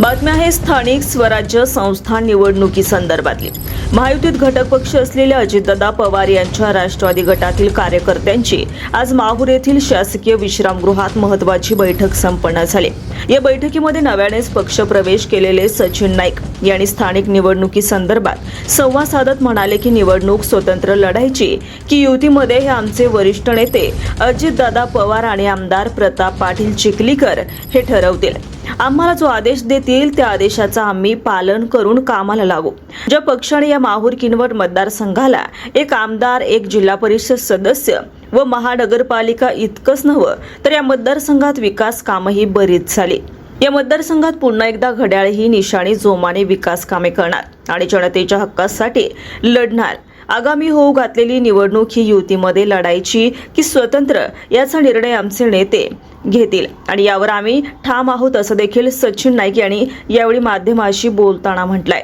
बातमी आहे स्थानिक स्वराज्य संस्था निवडणुकी संदर्भातली महायुतीत घटक पक्ष असलेले अजितदादा पवार यांच्या राष्ट्रवादी गटातील कार्यकर्त्यांची आज माहूर येथील शासकीय विश्रामगृहात महत्वाची बैठक संपन्न झाली. या बैठकीमध्ये नव्यानेच पक्ष प्रवेश केलेले सचिन नाईक यांनी स्थानिक निवडणुकी संदर्भात संवाद साधत म्हणाले की निवडणूक स्वतंत्र लढायची की युतीमध्ये हे आमचे वरिष्ठ नेते अजितदादा पवार आणि आमदार प्रताप पाटील चिखलीकर हे ठरवतील. आम्हाला जो आदेश देतील त्या आदेशाचं आम्ही पालन करून कामाला लागू. ज्या पक्षाने या माहूर किनवट मतदारसंघाला एक आमदार एक जिल्हा परिषद सदस्य व महानगरपालिका इतकंच नव्हं तर या मतदारसंघात विकास कामही बरीच झाली. या मतदारसंघात पुन्हा एकदा घड्याळ ही निशाणी जोमाने विकास कामे करणार आणि जनतेच्या हक्कासाठी लढणार. आगामी होऊ घातलेली निवडणूक ही युतीमध्ये लढायची की स्वतंत्र याचा निर्णय आमचे नेते घेतील. आणि यावर आम्ही ठाम आहोत असं देखील सचिन नाईक यांनी यावेळी माध्यमाशी बोलताना म्हटलंय.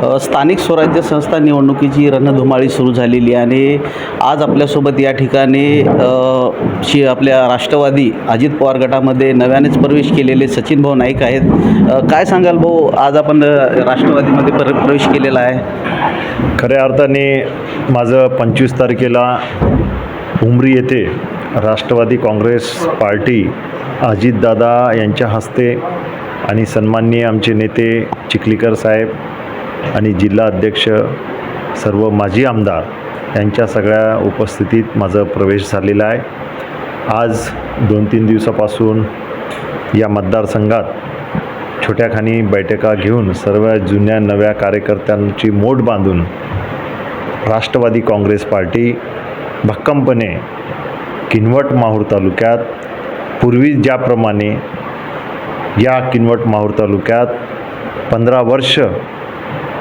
स्थानिक स्वराज्य संस्था निवडणुकीची रणधुमाळी सुरू झालेली आणि आज आपल्यासोबत या ठिकाणी शी शि आपल्या राष्ट्रवादी अजित पवार गटामध्ये नव्यानेच प्रवेश केलेले सचिन भाऊ नाईक आहेत. काय सांगाल भाऊ? आज आपण राष्ट्रवादीमध्ये प्र प्रवेश केलेला आहे. खऱ्या अर्थाने माझं पंचवीस तारखेला उमरी येथे राष्ट्रवादी काँग्रेस पार्टी अजितदादा यांच्या हस्ते आणि सन्माननीय आमचे नेते चिखलीकर साहेब आणि जिल्हा अध्यक्ष सर्व माजी आमदार यांच्या सगळ्या उपस्थितीत माझा प्रवेश झालेला आहे. आज दोन तीन दिवसापासून या मतदारसंघात छोट्याखानी बैठका घेऊन सर्व जुन्या नव्या कार्यकर्त्यांची मोठ बांधून राष्ट्रवादी काँग्रेस पार्टी भक्कमपणे किनवट माहूर तालुक्यात पूर्वी ज्याप्रमाणे या किनवट माहूर तालुक्यात पंधरा वर्ष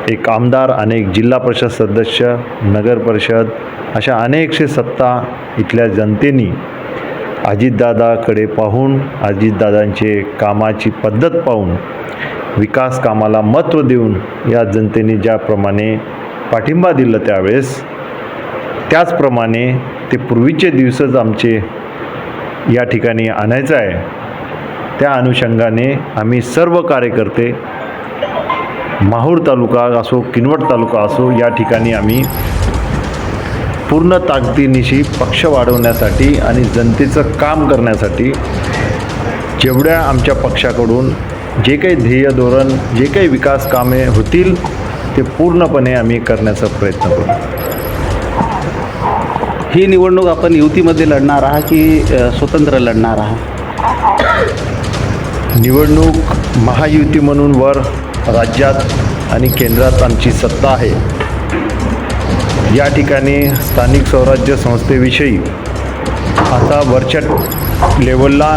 एक आमदार अनेक जिल्हा परिषद सदस्य नगर परिषद अशा अनेकशे सत्ता इथल्या जनतेनी अजितदादाकडे पाहून अजितदादांचे कामाची पद्धत पाहून विकास कामाला महत्त्व देऊन या जनतेने ज्याप्रमाणे पाठिंबा दिला त्यावेळेस त्याचप्रमाणे ते पूर्वीचे दिवसच आमचे या ठिकाणी आणायचं आहे. त्या अनुषंगाने आम्ही सर्व कार्यकर्ते माहूर तालुका असो किनवट तालुका असो या ठिकाणी आम्ही पूर्ण ताकदीनिशी पक्ष वाढवण्यासाठी आणि जनतेचं काम करण्यासाठी जेवढ्या आमच्या पक्षाकडून जे काही ध्येय धोरण जे काही विकास कामे होतील ते पूर्णपणे आम्ही करण्याचा प्रयत्न करू. ही निवडणूक आपण युतीमध्ये लढणार आहात की स्वतंत्र लढणार आहात? निवडणूक महायुती म्हणून वर राज्यात आणि केंद्रात आमची सत्ता आहे. या ठिकाणी स्थानिक स्वराज्य संस्थेविषयी आता वरच्या लेवलला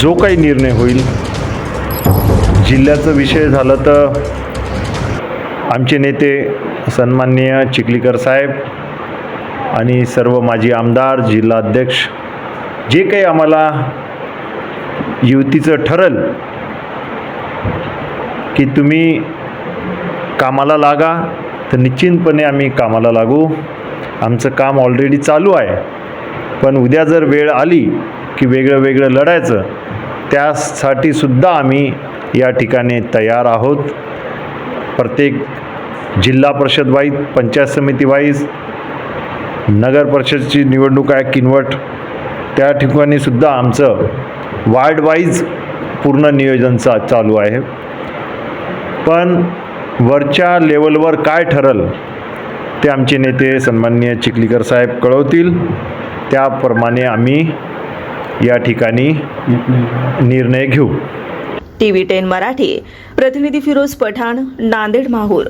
जो काही निर्णय होईल जिल्ह्याचं विषय झालं तर आमचे नेते सन्माननीय चिखलीकर साहेब आणि सर्व माजी आमदार जिल्हाध्यक्ष जे काही आम्हाला युतीचं ठरल की तुम्ही कामाला लागा तर निश्चितपणे आम्ही कामाला लागू. आमचं काम ऑलरेडी चालू आहे. पण उद्या जर वेळ आली की वेगळं वेगळं लढायचं त्यासाठी सुद्धा आम्ही या ठिकाणी तयार आहोत. प्रत्येक जिल्हा परिषद वाईज पंचायत समिती वाईज नगर परिषदची निवडणूक आहे किनवट त्या ठिकाणीसुद्धा आमचं वार्ड वाईज पूर्ण नियोजन चा चालू आहे. पण वरच्या लेवलवर काय ठरल ते आमचे नेते सन्माननीय चिखलीकर साहेब कळवतील. त्याप्रमाणे आम्ही या ठिकाणी निर्णय घेऊ. टी व्ही टेन मराठी प्रतिनिधी फिरोज पठाण नांदेड माहूर.